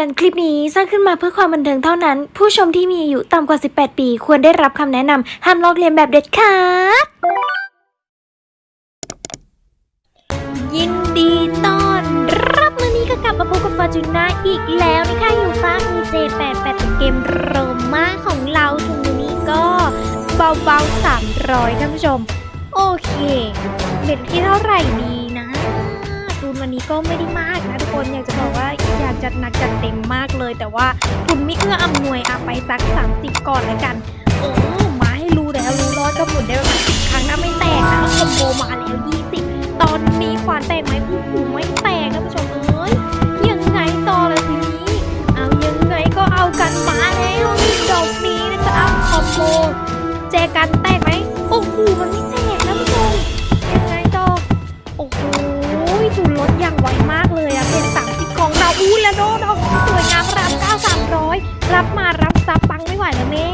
อน คลิปนี้สร้างขึ้นมาเพื่อความบันเทิงเท่านั้น ผู้ชมที่มีอายุต่ำกว่า 18 ปี ควรได้รับคำแนะนำห้ามลอกเลียนแบบเด็ดขาดยินดีต้อนรับมือนี้ก็กลับมาพบกับฟอร์จูน่าอีกแล้วนะคะอยู่ฟ้า EJ88 เป็นเกมโรม่าของเราถึงมือนี้ก็เบาๆ300ท่านผู้ชม โอเคเบ็ดที่เท่าไหร่ดีนะทุนวันนี้ก็ไม่ได้มากนะทุกคนอยากจะบอกว่า อยากจัดหนักจัดเต็มมากเลย แต่ว่าทุนไม่เอื้ออำนวยอะไปสัก30ก่อนแล้วกันเออมาให้รู้แล้วรู้รอดก็หมุนได้ประมาณสิบครั้งนะไม่แตกนะคอมโบมาแล้ว20ตอนนี้ขวานแตกไหมโอ้โหไม่แตกนะผู้ชมเอ้ยยังไงต่อลยทีนี้เอายังไงก็เอากันมาแล้วดอกนี้นะจะเอาคอมโบแจกันแตกไหมโอ้โหมันไม่แตกนะผู้ชมยังไงต่อโอ้โหทุนลดอย่างไวมากเลยอะเป็นสามสิบ ของเราอู้แล้วโดดอกสวยงามรับเก้าสามร้อยรับมารับซับปังไม่ไหวแล้วแม่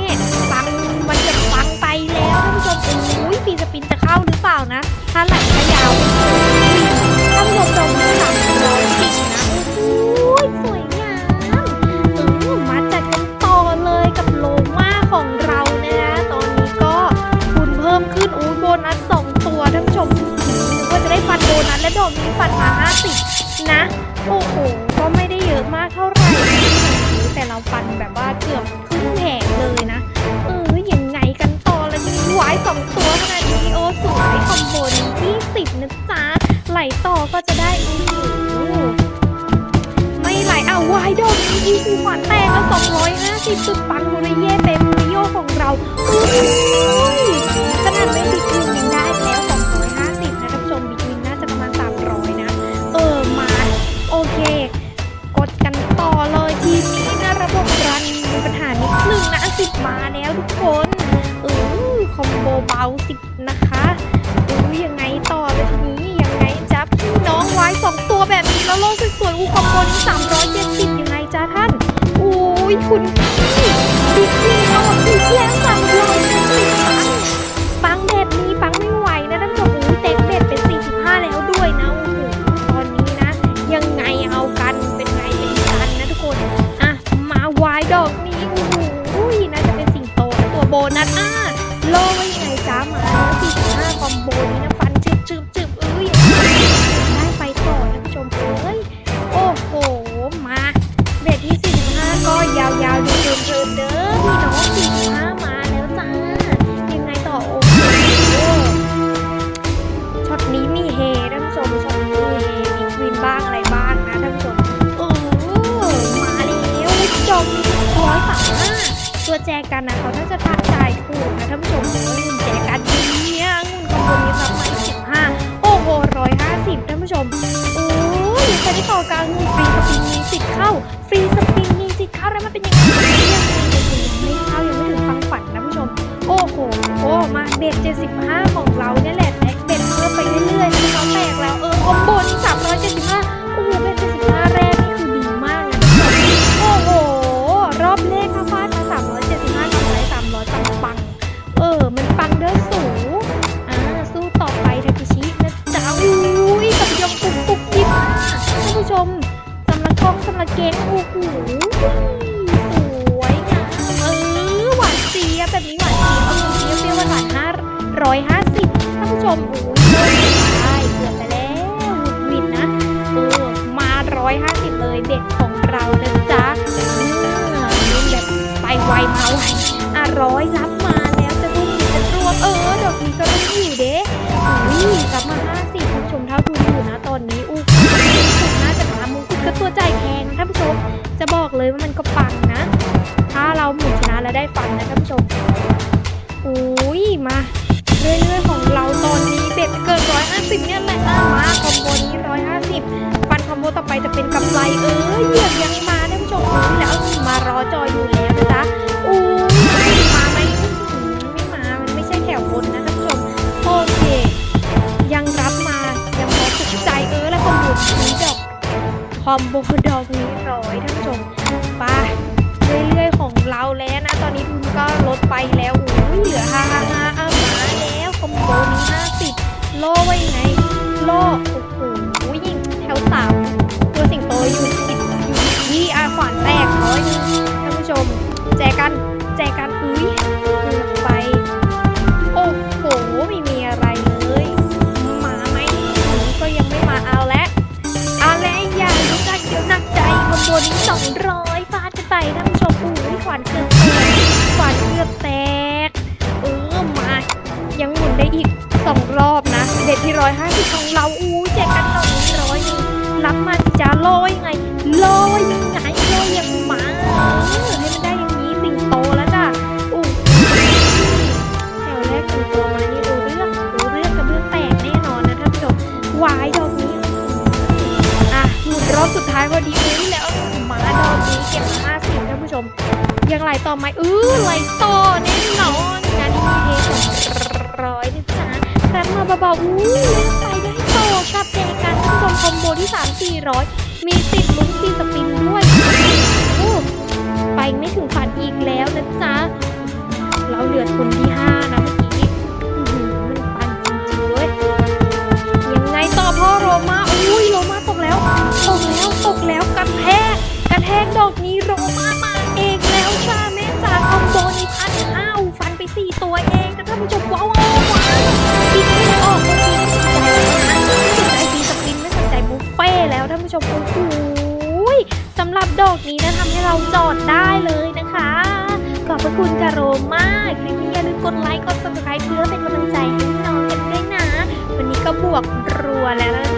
ปังมันจะปังไปแล้วท่านผู้ชมโอ้ยฟีสปินจะเข้าหรือเปล่านะ ถ้าไหลก็ยาวท่านผู้ชมจงสามร้อยสินะโอ้ยสวยงามเออมาจัดกันต่อเลยกับโลมาของเรานะคะตอนนี้ก็ทุนเพิ่มขึ้นอู้โบนัสสองตัวท่านผู้ชมกว่าจะได้ฟันโบนัสและดอกนี้ฟันมา50นะ โอ้โหก็ไม่ได้เยอะมากเท่าไหร่แต่เราฟันแบบว่าเกือบครึ่งแผงเลยนะ เออยังไงกันต่อล้วทีนี้วายสองตัวขนาดนี้โอ้สวยคอมโบนี้ที่สิบนะจ๊ะ ไหลต่อก็จะได้โอ้โหไม่ไหลอะวายดอกนี้อีคือขวานแตกแล้ว250สุดปังบุริเย่เต็มโยของเรา เอาสินะคะดูยังไงต่อเลยทีนี้ยังไงจ๊ะพี่น้องไว้สองตัวแบบนี้แล้วโลกสวยๆอูคอมโบนี้สามร้อยเจ็ดสิบยังไงจ๊ะท่านอุ้ยคุณพี่บิ๊กนี่เอาอีกแล้ว ตัวแจกันนะเขาน่าจะทักจ่ายถูกนะท่านผู้ชมเออแจกันเนี่ยงุ่นคอมโบนี้ครับมาสิบห้าโอ้โหร้อยห้าสิบท่านผู้ชมโอ้ยแค่นี้ต่อกลางงุ่นฟรีสปินมีสิทธิ์เข้าฟรีสปินมีสิทธิ์เข้าแล้วมันเป็นยังไงยังไม่เข้ายังไม่ถึงฟังฝันนะผู้ชม โอ้โหโอ้มาเบ็ด75ของเราเนี่ยแหละแท็กเบ็ดเพิ่มไปเรื่อยๆนะคะแตกแล้วเออคอมโบนี่375โอ้โหเบ็ด75แรกนี่คือดี 350ท่านผู้ชมโอ้ยได้เกือบไปแล้วหวินนะเออมา 150 เลยเด็ดของเราเนะจ๊เวินแบบไปไวมาไวอะร้อยรับมาแล้วจะรุ่งจะรวมเออดอกนี้ก็รุ่งอยู่เด้อุ้ยกลับมา 50ท่านผู้ชมเท่าทุนอยู่นะตอนนี้อู้ถูกน่จะทำมุกก็ตัวใจแพงท่านผู้ชมจะบอกเลยว่ามันก็ปังนะ ถ้าเราหมุนชนะแล้วได้ฟังนะท่านผู้ชม ไปจะเป็นกำไรเออเหยียบยังมาท่านผู้ชมอุ้ยแล้วมารอจออยู่แล้วนะจ๊ะอุ้มาไหมอื้หือไม่มามันไม่ใช่แถวบนนะท่านผู้ชมโอเค ยังรับมายังพอสุขใจเออแล้วคอมโบนี้ดอกคอมโบดอกนี้ร้อยท่านผู้ชมไปเรื่อยๆของเราแล้วนะ ตอนนี้ทุนก็ลดไปแล้วอุ้เหลือห้าห้าห้ามาแล้วคอมโบนี้ห้าสิบโล่ไว้ไง ร้อยห้าสิบของเราอู้แจกกันต่อนี้ร้อยรับมาสิจ้าลยยังไงโลยยังไงโลยยังมาเออให้มันได้อย่างนี้สิงโตแล้วจ้ะอู้แถวแรกสิงโตมานี่รู้เรื่องรู้เรื่องกับเรื่องแตกแน่นอนนะท่านผู้ชมวายดอกนี้อะหมุนรอบสุดท้ายพอดีเลยแล้วหมาดอกนี้เก็บห้าสิบท่านผู้ชมยังไหลต่อไหมเออไหลต่อแน่นอนงานนี้เฮสองร้อยนะจ๊ ครับมาเบาๆอู้ไปได้ต่อกับแจกันท่านผู้ชมคอมโบที่สามสี่ร้อยมีติดลุ้นตีสปินด้วยโอ้ไปไม่ถึงฝันอีกแล้วนะจ๊ะ เราเหลือคนที่ห้านะ เราจอดได้เลยนะคะ ขอบพระคุณจาโรมากคลิปนี้อย่าลืมกดไลค์กด subscribe เพื่อเป็นกำลังใจให้น้องกันด้วยนะ วันนี้ก็บวกรัวแล้ว